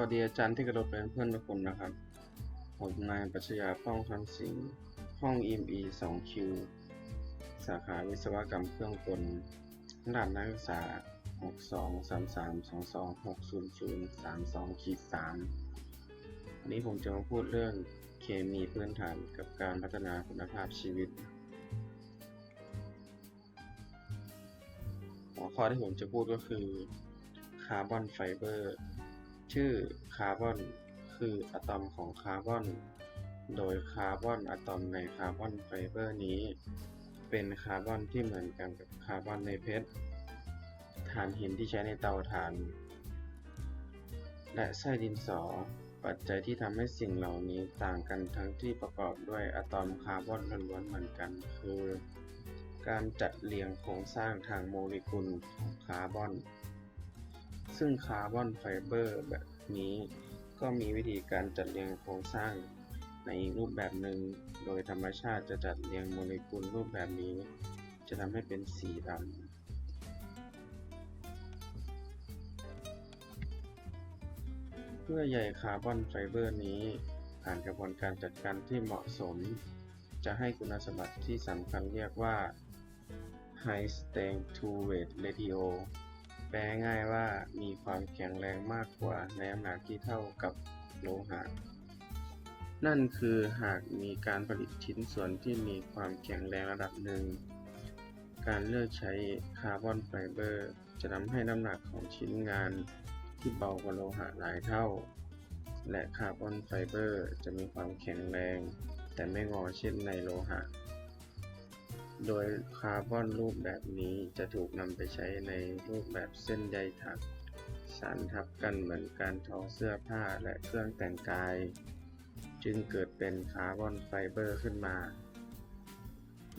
วัสดีอาจารย์ที่กระโดดเป็นเพื่อนทุกคนนะครับ ผมนายปัชญาป้องคำสิงห้อง EME 2 q สาขาวิศวกรรมเครื่องกลระดับนักศึกษา 62 33 22 600 32ขีด3วันนี้ผมจะมาพูดเรื่องเคมีพื้นฐานกับการพัฒนาคุณภาพชีวิต หัวข้อที่ผมจะพูดก็คือคาร์บอนไฟเบอร์ ชื่อคาร์บอนคืออะตอมของคาร์บอน โดยคาร์บอนอะตอมในคาร์บอนไฟเบอร์นี้ เป็นคาร์บอนที่เหมือนกันกับคาร์บอนในเพชรถ่านหินที่ใช้ในเตาถ่าน และไส้ดินสอ ปัจจัยที่ทำให้สิ่งเหล่านี้ต่างกันทั้งที่ประกอบด้วยอะตอมคาร์บอนล้วนๆเหมือนกัน คือ การจัดเรียงโครงสร้างทางโมเลกุลของคาร์บอน ซึ่งคาร์บอนไฟเบอร์แบบนี้ก็มีวิธีการจัดเรียงโครงสร้างในอีกรูปแบบหนึ่ง โดยธรรมชาติจะจัดเรียงโมเลกุลรูปแบบนี้ จะทำให้เป็นสีดำเพื่อใยคาร์บอนไฟเบอร์นี้ ผ่านกระบวนการจัดการที่เหมาะสม จะให้คุณสมบัติที่สำคัญเรียกว่า High Strength to Weight Ratio ลง่ายว่ามีความแข็งแรงมากกว่าในน้ำหนักที่เท่ากับโลหะ นั่นคือหากมีการผลิตชิ้นส่วนที่มีความแข็งแรงระดับหนึ่ง การเลือกใช้คาร์บอนไฟเบอร์จะทำให้น้ำหนักของชิ้นงานที่เบากว่าโลหะหลายเท่า และคาร์บอนไฟเบอร์จะมีความแข็งแรง แต่ไม่งอเช่นในโลหะ โดยคาร์บอนรูปแบบนี้จะถูกนำไปใช้ในรูปแบบเส้นใยถัก สานทับกันเหมือนการทอเสื้อผ้าและเครื่องแต่งกาย จึงเกิดเป็นคาร์บอนไฟเบอร์ขึ้นมา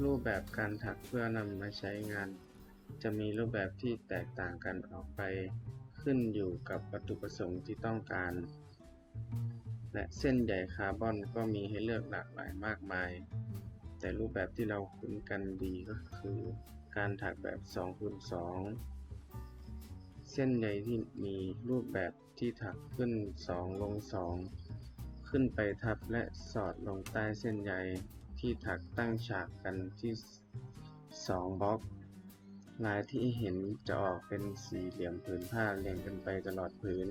รูปแบบการถักเพื่อนำมาใช้งาน จะมีรูปแบบที่แตกต่างกันออกไป ขึ้นอยู่กับวัตถุประสงค์ที่ต้องการ และเส้นใยคาร์บอนก็มีให้เลือกหลากหลายมากมาย แต่รูปแบบที่เราคุ้นกันดีก็คือการถักแบบ2คูณ2เส้นใยที่มีรูปแบบที่ถักขึ้น 2 ลง 2 ขึ้นไปทับและสอดลงใต้เส้นใยที่ถักตั้งฉากกันที่ 2บล็อกลายที่เห็นจะออกเป็นสี่เหลี่ยมผืนผ้าเรียงกันไปตลอดผืน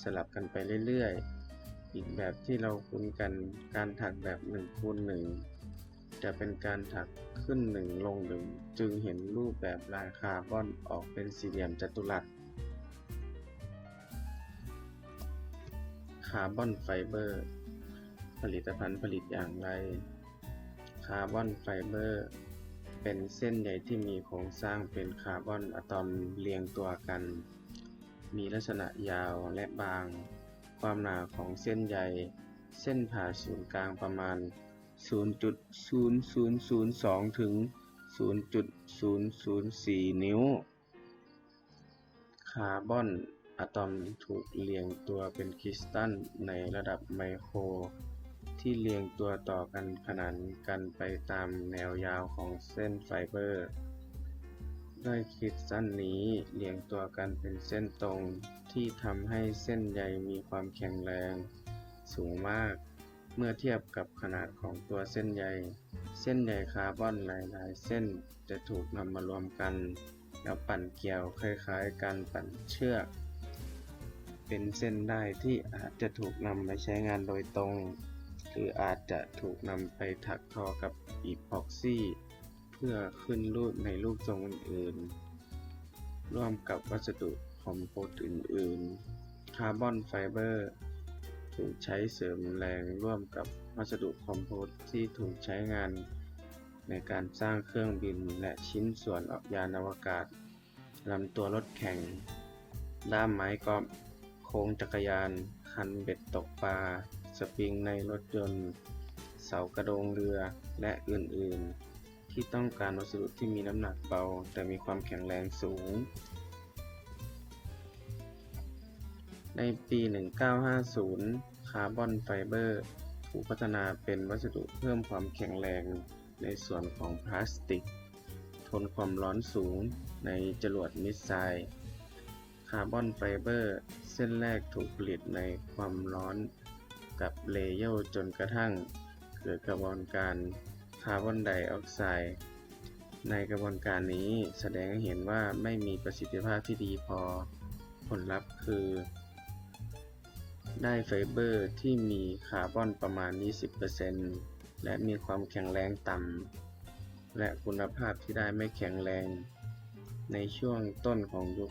สลับกันไปเรื่อยๆ อีกแบบที่เราคุ้นกันการถักแบบ1คูณ1 จะเป็นการถักขึ้น1ลง1จึงเห็นรูปแบบลายคาร์บอนออกเป็นสี่เหลี่ยมจัตุรัสคาร์บอนไฟเบอร์ผลิตภัณฑ์ผลิตอย่างไร คาร์บอนไฟเบอร์เป็นเส้นใยที่มีโครงสร้างเป็นคาร์บอนอะตอมเรียงตัวกัน มีลักษณะยาวและบาง ความหนาของเส้นใย เส้นผ่าศูนย์กลางประมาณ 0.0002 ถึง 0.004 นิ้ว คาร์บอนอะตอมถูกเรียงตัวเป็นคริสตัลในระดับไมโคร ที่เรียงตัวต่อกันขนานกันไปตามแนวยาวของเส้นไฟเบอร์ด้วยคริสตัลนี้เรียงตัวกันเป็นเส้นตรงที่ทำให้เส้นใยมีความแข็งแรงสูงมาก เมื่อเทียบกับขนาดของตัวเส้นใย เส้นใยคาร์บอนหลายๆ เส้นจะถูกนำมารวมกัน แล้วปั่นเกลียวคล้ายๆ การปั่นเชือก เป็นเส้นได้ที่อาจจะถูกนำมาใช้งานโดยตรง หรืออาจจะถูกนำไปถักทอกับอีพ็อกซี่ เพื่อขึ้นรูปในรูปทรงอื่นๆ ร่วมกับวัสดุคอมโพสต์อื่นๆ คาร์บอนไฟเบอร์ ถูกใช้เสริมแรงร่วมกับวัสดุคอมโพสต์ที่ถูกใช้งาน ในการสร้างเครื่องบินและชิ้นส่วนออกยานอวกาศลำตัวรถแข่ง ด้ามไม้กอล์ฟโค้งจักรยาน คันเบ็ดตกปลา สปริงในรถยนต์ เสากระโดงเรือและอื่นๆ ที่ต้องการวัสดุที่มีน้ำหนักเบา แต่มีความแข็งแรงสูง ในปี 1950 คาร์บอนไฟเบอร์ถูกพัฒนาเป็นวัสดุเพิ่มความแข็งแรงในส่วนของพลาสติก ทนความร้อนสูงในจรวดมิสไซล์คาร์บอนไฟเบอร์เส้นแรกถูกผลิตในความร้อนกับเลเยอร์จนกระทั่ง เกิดกระบวนการคาร์บอนไดออกไซด์ในกระบวนการนี้แสดงให้เห็นว่าไม่มีประสิทธิภาพที่ดีพอ ผลลัพธ์คือ ได้ไฟเบอร์ที่มีคาร์บอนประมาณ 20%และมีความแข็งแรงต่ำ และคุณภาพที่ได้ไม่แข็งแรง ในช่วงต้นของยุค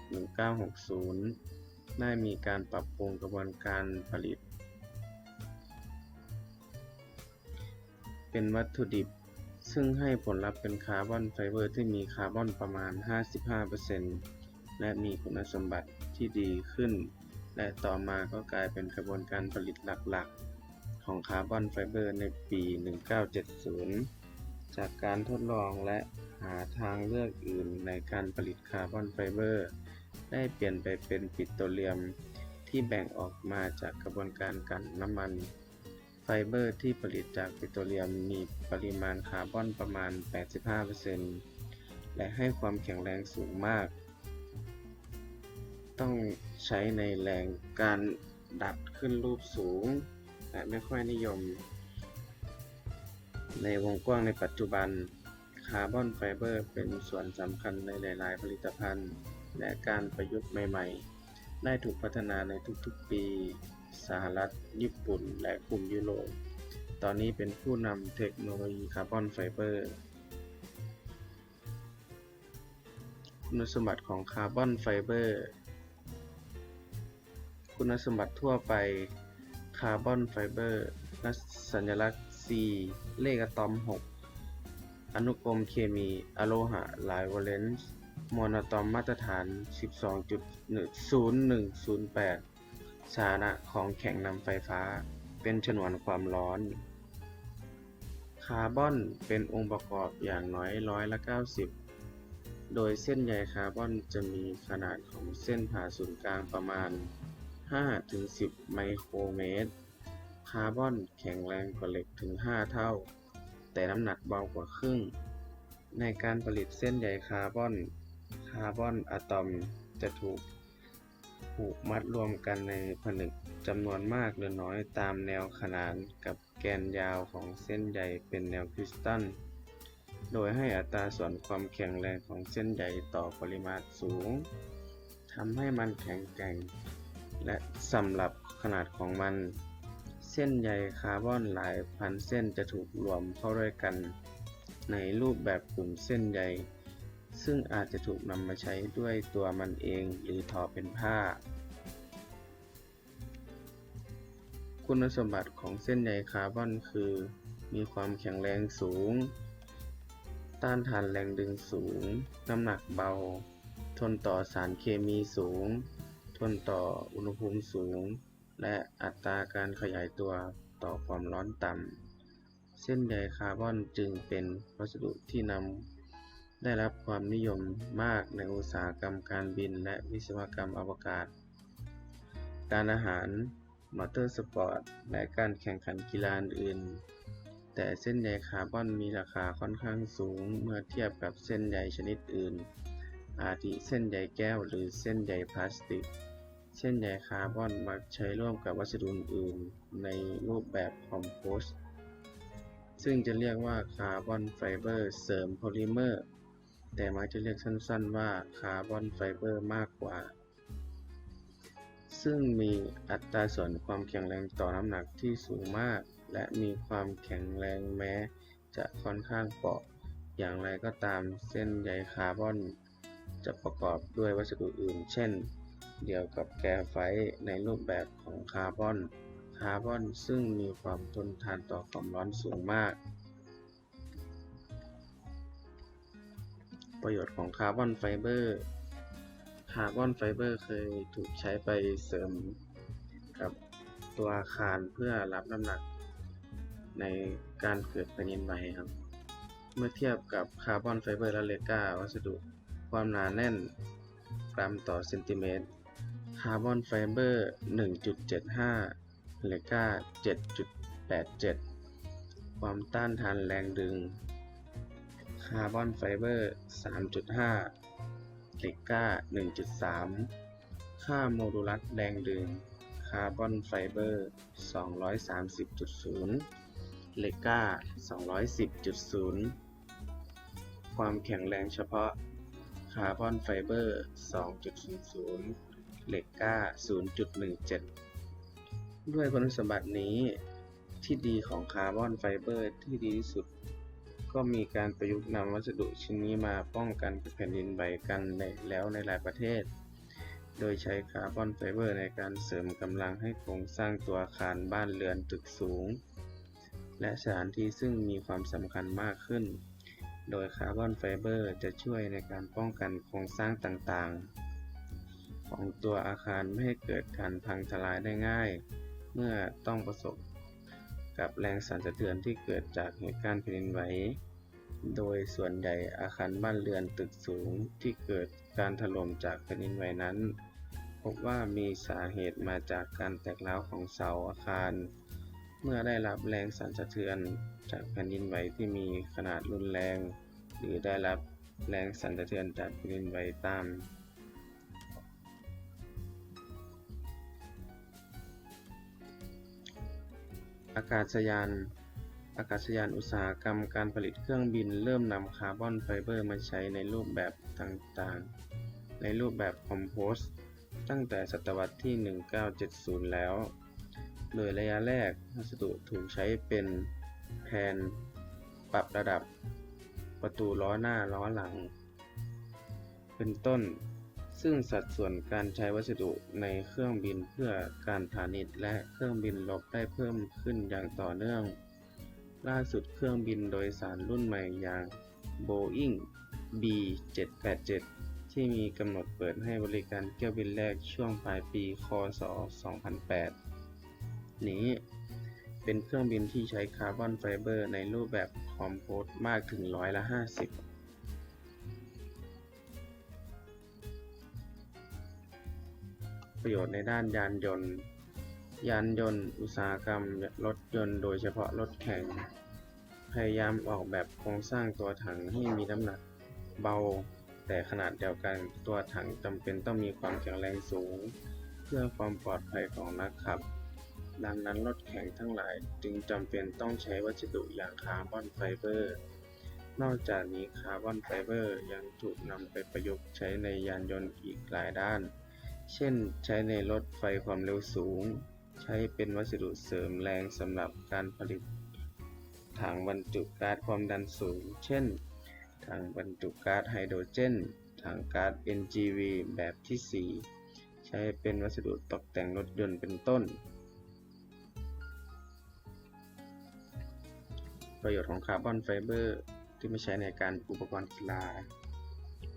1960 ได้มีการปรับปรุงกระบวนการผลิต เป็นวัตถุดิบ ซึ่งให้ผลลัพธ์เป็นคาร์บอนไฟเบอร์ที่มีคาร์บอนประมาณ 55%และมีคุณสมบัติที่ดีขึ้น และต่อมาก็กลายเป็นกระบวนการผลิตหลักๆ ของคาร์บอนไฟเบอร์ในปี 1970 จากการทดลองและหาทางเลือกอื่นในการผลิตคาร์บอนไฟเบอร์ ได้เปลี่ยนไปเป็นปิโตรเลียมที่แบ่งออกมาจากกระบวนการกลั่นน้ำมัน ไฟเบอร์ที่ผลิตจากปิโตรเลียมมีปริมาณคาร์บอนประมาณ 85%และให้ความแข็งแรงสูงมาก ต้อง ใช้ในแรงการดัดขึ้นรูปสูง และไม่ค่อยนิยม ในวงกว้างในปัจจุบัน คาร์บอนไฟเบอร์เป็นส่วนสำคัญในหลาย ๆ ผลิตภัณฑ์ และการประยุกต์ใหม่ ๆ ได้ถูกพัฒนาในทุก ๆ ปี สหรัฐ ญี่ปุ่น และกลุ่มยุโรป ตอนนี้เป็นผู้นำเทคโนโลยีคาร์บอนไฟเบอร์คุณสมบัติของคาร์บอนไฟเบอร์ คุณสมบัติทั่วไป คาร์บอนไฟเบอร์ลักษณ์สัญลักษณ์ C เลขอะตอม 6 อนุกรมเคมีอะโลหะหลายวาเลนซ์มโนอะตอมมาตรฐาน 12.0108 สานะของแข็งนำไฟฟ้า เป็นฉนวนความร้อน คาร์บอนเป็นองค์ประกอบอย่างน้อยร้อยละ 90 โดยเส้นใยคาร์บอนจะมีขนาดของเส้นผ่าศูนย์กลางประมาณ 5-10 ไมโครเมตร คาร์บอนแข็งแรงกว่าเหล็กถึง 5 เท่า แต่น้ำหนักเบากว่าครึ่ง ในการผลิตเส้นใยคาร์บอน คาร์บอนอะตอมจะถูกผูกมัดรวมกันในผนึกจำนวนมากหรือน้อยตามแนวขนานกับแกนยาวของเส้นใยเป็นแนวคริสตัล โดยให้อัตราส่วนความแข็งแรงของเส้นใยต่อปริมาตรสูงทำให้มันแข็งแกร่ง และสำหรับขนาดของมัน เส้นใยคาร์บอนหลายพันเส้นจะถูกรวมเข้าด้วยกัน ในรูปแบบกลุ่มเส้นใย ซึ่งอาจจะถูกนำมาใช้ด้วยตัวมันเองหรือทอเป็นผ้า คุณสมบัติของเส้นใยคาร์บอนคือ มีความแข็งแรงสูง ต้านทานแรงดึงสูง น้ำหนักเบา ทนต่อสารเคมีสูง ทนต่ออุณหภูมิสูง และอัตราการขยายตัวต่อความร้อนต่ำ เส้นใยคาร์บอนจึงเป็นวัสดุที่นำได้รับความนิยมมากในอุตสาหกรรมการบินและวิศวกรรมอวกาศ การอาหาร มอเตอร์สปอร์ต และการแข่งขันกีฬาอื่น แต่เส้นใยคาร์บอนมีราคาค่อนข้างสูงเมื่อเทียบกับเส้นใยชนิดอื่นอาทิเส้นใยแก้วหรือเส้นใยพลาสติก เส้นใยคาร์บอนมักใช้ร่วมกับวัสดุอื่นในรูปแบบคอมโพสต์ซึ่งจะเรียกว่าคาร์บอนไฟเบอร์เสริมโพลิเมอร์ แต่มักจะเรียกสั้นๆว่าคาร์บอนไฟเบอร์มากกว่า ซึ่งมีอัตราส่วนความแข็งแรงต่อน้ำหนักที่สูงมาก และมีความแข็งแรงแม้จะค่อนข้างเปราะ อย่างไรก็ตามเส้นใยคาร์บอน จะประกอบด้วยวัสดุอื่น เช่น เดียวกับแกไฟในรูปแบบของคาร์บอน คาร์บอนซึ่งมีความทนทานต่อความร้อนสูงมาก ประโยชน์ของคาร์บอนไฟเบอร์ คาร์บอนไฟเบอร์เคยถูกใช้ไปเสริมกับตัวอาคารเพื่อรับน้ำหนักในการเกิดแผ่นดินไหวครับ เมื่อเทียบกับคาร์บอนไฟเบอร์และเลก้าวัสดุความหนาแน่นกรัมต่อเซนติเมตร คาร์บอนไฟเบอร์ 1.75 เลก้า 7.87 ความต้านทานแรงดึง คาร์บอนไฟเบอร์ 3.5 เลก้า 1.3 ค่าโมดูลัสแรงดึง คาร์บอนไฟเบอร์ 230.0 เลก้า 210.0 ความแข็งแรงเฉพาะ คาร์บอนไฟเบอร์ 2.00 เหล็ก้า 0.17 ด้วยคุณสมบัตินี้ที่ดีของคาร์บอนไฟเบอร์ที่ดีที่สุด ก็มีการประยุกต์นำวัสดุชิ้นนี้มาป้องกันแผ่นดินไหวกันในแล้วในหลายประเทศ โดยใช้คาร์บอนไฟเบอร์ในการเสริมกำลังให้โครงสร้างตัวอาคารบ้านเรือนตึกสูง และสถานที่ซึ่งมีความสำคัญมากขึ้น โดยคาร์บอนไฟเบอร์จะช่วยในการป้องกันโครงสร้างต่างๆ ของตัวอาคารไม่ให้เกิดการพังทลายได้ง่าย เมื่อต้องประสบกับแรงสั่นสะเทือนที่เกิดจากเหตุการณ์แผ่นดินไหว โดยส่วนใหญ่อาคารบ้านเรือนตึกสูงที่เกิดการถล่มจากแผ่นดินไหวนั้น พบว่ามีสาเหตุมาจากการแตกร้าวของเสาอาคาร เมื่อได้รับแรงสั่นสะเทือนจากแผ่นดินไหวที่มีขนาดรุนแรง หรือได้รับแรงสั่นสะเทือนจากแผ่นดินไหวตาม อากาศยาน อากาศยานอุตสาหกรรมการผลิตเครื่องบินเริ่มนำคาร์บอนไฟเบอร์มาใช้ในรูปแบบต่างๆ ในรูปแบบคอมโพสต์ตั้งแต่ศตวรรษที่ 1970 แล้ว โดยระยะแรกวัสดุถูกใช้เป็นแผ่นปรับระดับ ประตูล้อหน้าล้อหลัง เป็นต้น ซึ่งสัดส่วนการใช้วัสดุในเครื่องบินเพื่อการพาณิชย์และเครื่องบินรบได้เพิ่มขึ้นอย่างต่อเนื่อง ล่าสุดเครื่องบินโดยสารรุ่นใหม่อย่าง Boeing B787 ที่มีกำหนดเปิดให้บริการเที่ยวบินแรกช่วงปลายปี ค.ศ.2008 นี้เป็นเครื่องบินที่ใช้คาร์บอนไฟเบอร์ในรูปแบบคอมโพสต์มากถึงร้อยละ 50 ประโยชน์ในด้านยานยนต์ ยานยนต์ อุตสาหกรรม รถยนต์โดยเฉพาะรถแข่ง พยายามออกแบบโครงสร้างตัวถังให้มีน้ำหนักเบา แต่ขนาดเดียวกันตัวถังจำเป็นต้องมีความแข็งแรงสูง เพื่อความปลอดภัยของนักขับ ดังนั้นรถแข่งทั้งหลายจึงจำเป็นต้องใช้วัสดุอย่างคาร์บอนไฟเบอร์ นอกจากนี้คาร์บอนไฟเบอร์ยังถูกนำไปประยุกต์ใช้ในยานยนต์อีกหลายด้าน เช่น ใช้ในรถไฟความเร็วสูง ใช้เป็นวัสดุเสริมแรงสำหรับการผลิตถังบรรจุก๊าซความดันสูง เช่น ถังบรรจุก๊าซไฮโดรเจน ถังก๊าซ NGV แบบที่ 4 ใช้เป็นวัสดุตกแต่งรถยนต์เป็นต้น ประโยชน์ของคาร์บอนไฟเบอร์ที่ไม่ใช้ในการอุปกรณ์กีฬา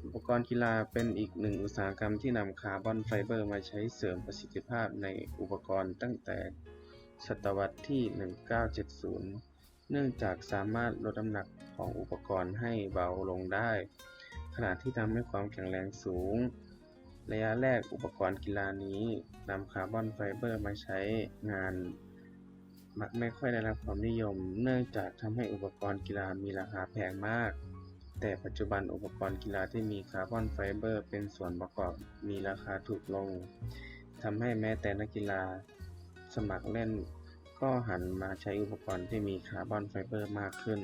อุปกรณ์กีฬาเป็นอีกหนึ่งอุตสาหกรรมที่นำคาร์บอนไฟเบอร์มาใช้เสริมประสิทธิภาพในอุปกรณ์ตั้งแต่ศตวรรษที่ 1970 เนื่องจากสามารถลดน้ำหนักของอุปกรณ์ให้เบาลงได้ ขณะที่ทำให้ความแข็งแรงสูง ระยะแรกอุปกรณ์กีฬานี้นำคาร์บอนไฟเบอร์มาใช้งาน มักไม่ค่อยได้รับความนิยม เนื่องจากทำให้อุปกรณ์กีฬามีราคาแพงมาก แต่ปัจจุบันอุปกรณ์กีฬาที่มีคาร์บอนไฟเบอร์เป็นส่วนประกอบมีราคาถูกลงทำให้แม้แต่นักกีฬาสมัครเล่นก็หันมาใช้อุปกรณ์ที่มีคาร์บอนไฟเบอร์มากขึ้น